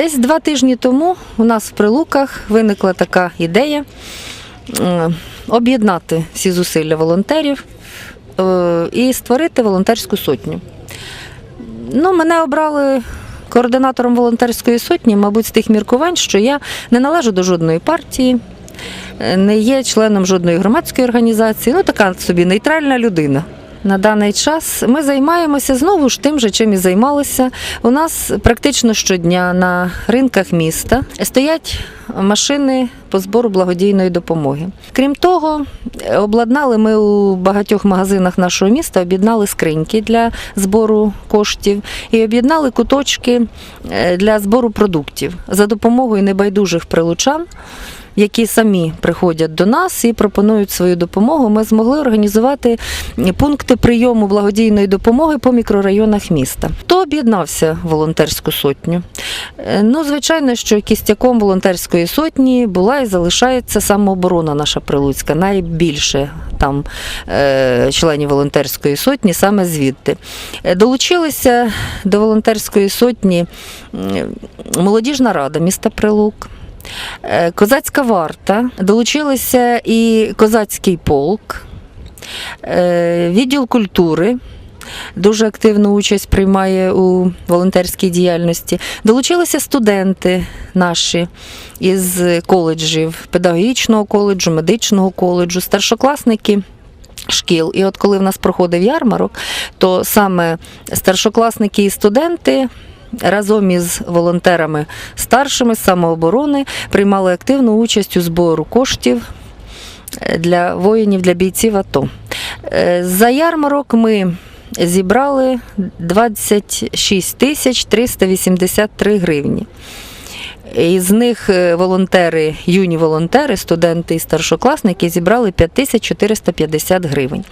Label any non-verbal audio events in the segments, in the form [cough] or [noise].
Десь два тижні тому у нас в Прилуках виникла така ідея е, об'єднати всі зусилля волонтерів е, і створити волонтерську сотню. Ну, мене обрали координатором волонтерської сотні, мабуть, з тих міркувань, що я не належу до жодної партії, е, не є членом жодної громадської організації, ну така собі нейтральна людина. На даний час ми займаємося знову ж тим же, чим і займалися. У нас практично щодня на ринках міста стоять машини по збору благодійної допомоги. Крім того, обладнали ми у багатьох магазинах нашого міста, об'єднали скриньки для збору коштів і об'єднали куточки е, для збору продуктів за допомогою небайдужих прилучан які самі приходять до нас і пропонують свою допомогу. Ми змогли організувати пункти прийому благодійної допомоги по мікрорайонах міста. Хто об'єднався в волонтерську сотню? Е, Ну, звичайно, що кістяком волонтерської сотні була і залишається самооборона наша прилуцька, найбільше там е, членів волонтерської сотні саме звідти. Е, Долучилися до волонтерської сотні молодіжна рада міста Прилук. Е, Козацька варта, долучилися і козацький полк, е, відділ культури. Дуже активну участь приймає у волонтерській діяльності. Долучилися студенти наші із коледжів, педагогічного коледжу, медичного коледжу, старшокласники шкіл. І от коли в нас проходив ярмарок, то саме старшокласники і студенти разом із волонтерами старшими самооборони приймали активну участь у збору коштів е, для воїнів, для бійців АТО. Е, За ярмарок ми зібрали 26 тисяч 383 гривні. Із них е, волонтери, юні волонтери, студенти і старшокласники зібрали 5450 гривень.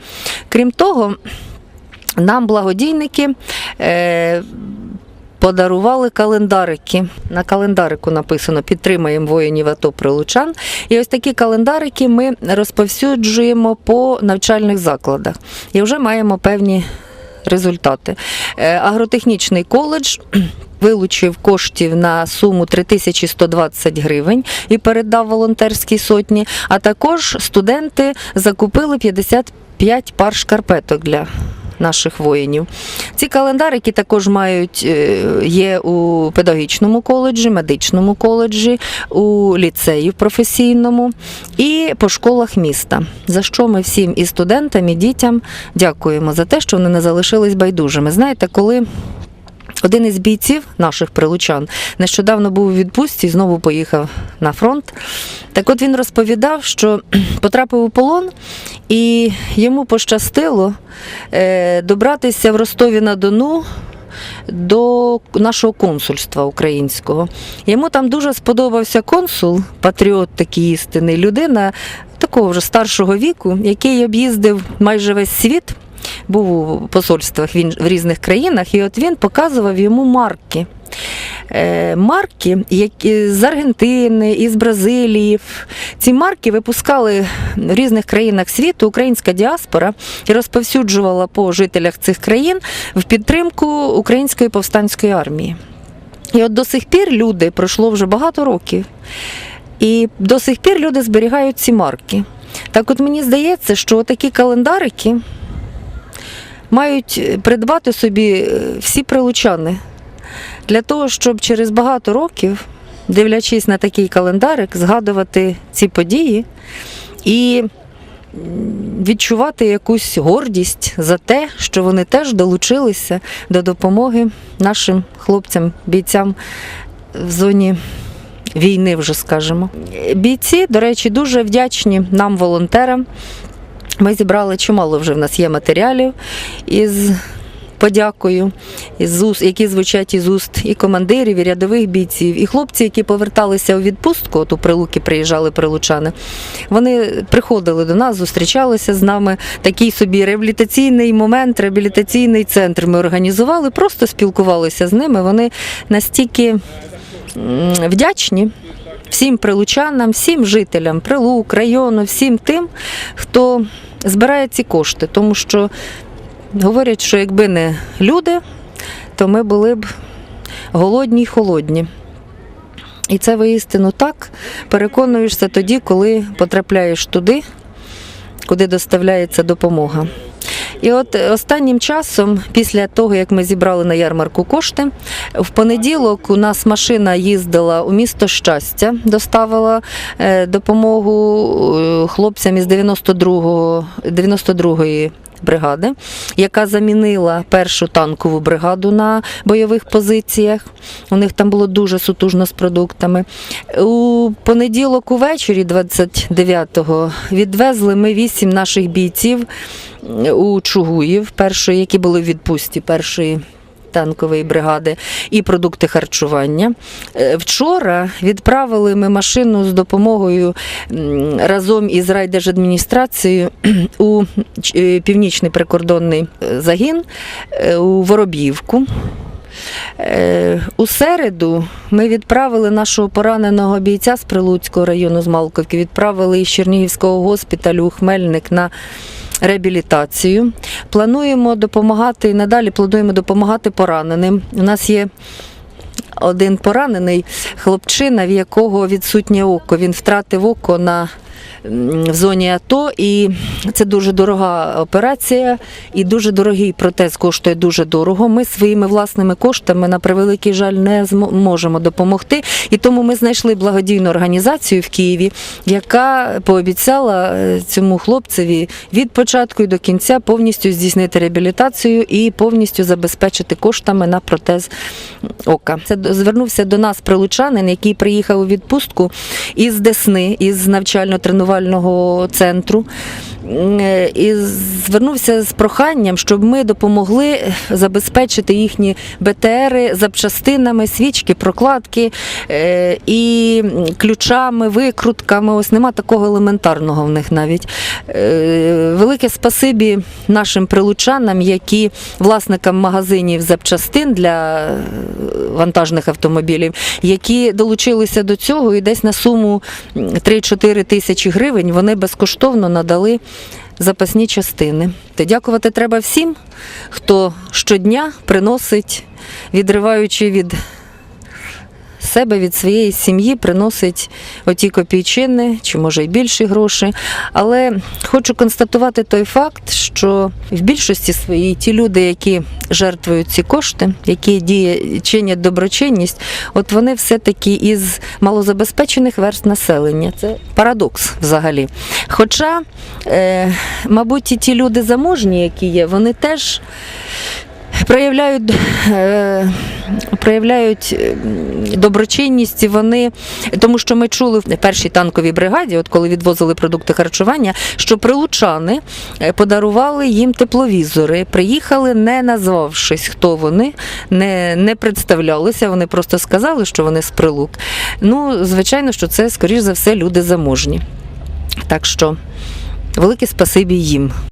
Крім того, нам благодійники подарували календарики. На календарику написано Підтримаємо воїнів АТО прилучан. І ось такі календарики ми розповсюджуємо по навчальних закладах. І вже маємо певні результати. Е, Агротехнічний коледж. [clears throat] Вилучив коштів на суму 3120 гривень і передав волонтерській сотні. А також студенти закупили 55 пар шкарпеток для наших воїнів. Ці календарики також мають е, є у педагогічному коледжі, медичному коледжі, у ліцеї професійному і по школах міста. За що ми всім і студентам, і дітям дякуємо за те, що вони не залишились байдужими. Знаєте, коли один із бійців наших прилучан нещодавно був у відпустці і знову поїхав на фронт. Так от він розповідав, що [clears throat] потрапив у полон, і йому пощастило е, добратися в Ростові на Дону. До нашого консульства українського. Йому там дуже сподобався консул, патріот такий істинний, людина такого вже старшого віку, який об'їздив майже весь світ був у посольствах він в різних країнах, і от він показував йому марки. Е, Марки які з Аргентини, із Бразилії. Ці марки випускали в різних країнах світу українська діаспора і розповсюджувала по жителях цих країн в підтримку української повстанської армії. І от до сих пір люди пройшло вже багато років. І до сих пір люди зберігають ці марки. Так от мені здається, що такі календарики мають придбати собі е, всі прилучани для того, щоб через багато років, дивлячись на такий календарик, згадувати ці події і відчувати якусь гордість за те, що вони теж долучилися до допомоги нашим хлопцям, бійцям в зоні. Війни вже скажемо. Бійці, до речі, дуже вдячні нам, волонтерам, ми зібрали чимало вже в нас є матеріалів із подякою, із уст, які звучать із уст і командирів, і рядових бійців, і хлопці, які поверталися у відпустку, от у Прилуки приїжджали прилучани. Вони приходили до нас, зустрічалися з нами. Такий собі реабілітаційний момент, реабілітаційний центр ми організували, просто спілкувалися з ними. Вони настільки вдячні всім прилучанам, всім жителям Прилук, району, всім тим, хто збирає ці кошти, тому що говорять, що якби не люди, то ми були б голодні й холодні. І це воістину так. Переконуєшся тоді, коли потрапляєш туди, куди доставляється допомога. І от е, останнім часом, після того, як ми зібрали на ярмарку кошти, в понеділок у нас машина їздила у місто щастя, доставила е, допомогу е, хлопцям із 92-ї 92-ї бригади, яка замінила першу танкову бригаду на бойових позиціях. У них там було дуже сутужно з продуктами. У понеділок увечері, 29-го, відвезли ми вісім наших бійців у Чугуїв, першої, які були в відпустці першої. Танкової бригади і продукти харчування. Е, Вчора відправили ми машину з допомогою разом із райдержадміністрацією [clears throat] у е, північний прикордонний е, загін у Воробівку. У середу ми відправили нашого пораненого бійця з Прилуцького району з Малковки, відправили із Чернігівського госпіталю у Хмельник на реабілітацію. Плануємо допомагати і надалі плануємо допомагати пораненим. У нас є один поранений хлопчина, в якого відсутнє око. Він втратив око на в зоні АТО, і це дуже дорога операція, і дуже дорогий протез коштує дуже дорого. Ми своїми власними коштами, на превеликий жаль, не змо- можемо допомогти. І тому ми знайшли благодійну організацію в Києві, яка пообіцяла е, цьому хлопцеві від початку і до кінця повністю здійснити реабілітацію і повністю забезпечити коштами на протез ока. Це звернувся до нас прилучанин, який приїхав у відпустку із Десни, із навчально-тренувального центру. Е, І звернувся з проханням, щоб ми допомогли забезпечити їхні БТРи запчастинами, свічки, прокладки е, і ключами, викрутками. Ось нема такого елементарного в них навіть. Е, Велике спасибі нашим прилучанам, які власникам магазинів запчастин для е, вантажних автомобілів, які долучилися до цього і десь на суму 3-4 тисячі гривень вони безкоштовно надали запасні частини. Дякувати треба всім, хто щодня приносить, відриваючи від себе від своєї сім'ї приносить оті копійчини, чи може й більші гроші. Але хочу констатувати той факт, що в більшості своїй ті люди, які жертвують ці кошти, які діє, чинять доброчинність, от вони все-таки із малозабезпечених верст населення. Це парадокс взагалі. Хоча, е, мабуть, і ті люди заможні, які є, вони теж проявляють, е, проявляють е, доброчинність, вони, тому що ми чули в першій танковій бригаді, от коли відвозили продукти харчування, що прилучани е, подарували їм тепловізори. Приїхали, не назвавшись, хто вони, не, не представлялися. Вони просто сказали, що вони з прилук. Ну, звичайно, що це, скоріш за все, люди заможні. Так що велике спасибі їм.